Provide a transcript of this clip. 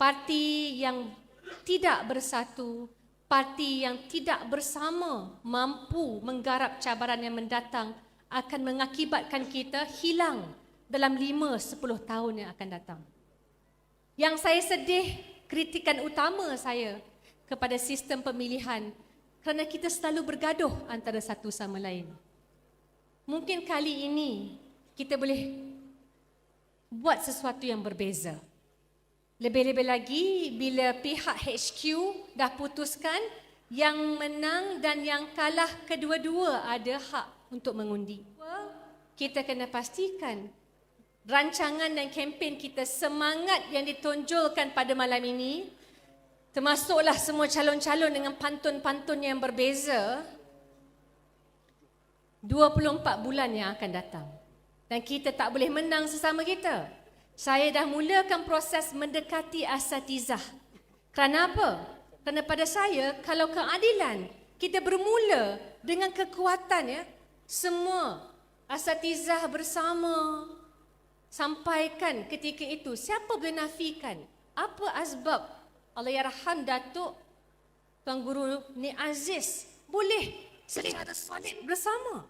parti yang tidak bersatu, parti yang tidak bersama mampu menggarap cabaran yang mendatang akan mengakibatkan kita hilang dalam 5-10 tahun yang akan datang. Yang saya sedih, kritikan utama saya kepada sistem pemilihan kerana kita selalu bergaduh antara satu sama lain. Mungkin kali ini kita boleh buat sesuatu yang berbeza. Lebih-lebih lagi bila pihak HQ dah putuskan yang menang dan yang kalah kedua-dua ada hak untuk mengundi. Kita kena pastikan rancangan dan kempen kita semangat yang ditonjolkan pada malam ini termasuklah semua calon-calon dengan pantun-pantun yang berbeza 24 bulan yang akan datang. Dan kita tak boleh menang sesama kita. Saya dah mulakan proses mendekati asatizah. Kerana apa? Kerana pada saya, kalau keadilan, kita bermula dengan kekuatan ya, semua asatizah bersama sampaikan ketika itu. Siapa boleh nafikan? Apa asbab Allahyarham Datuk Tuan Guru Ni Aziz boleh secara solid bersama?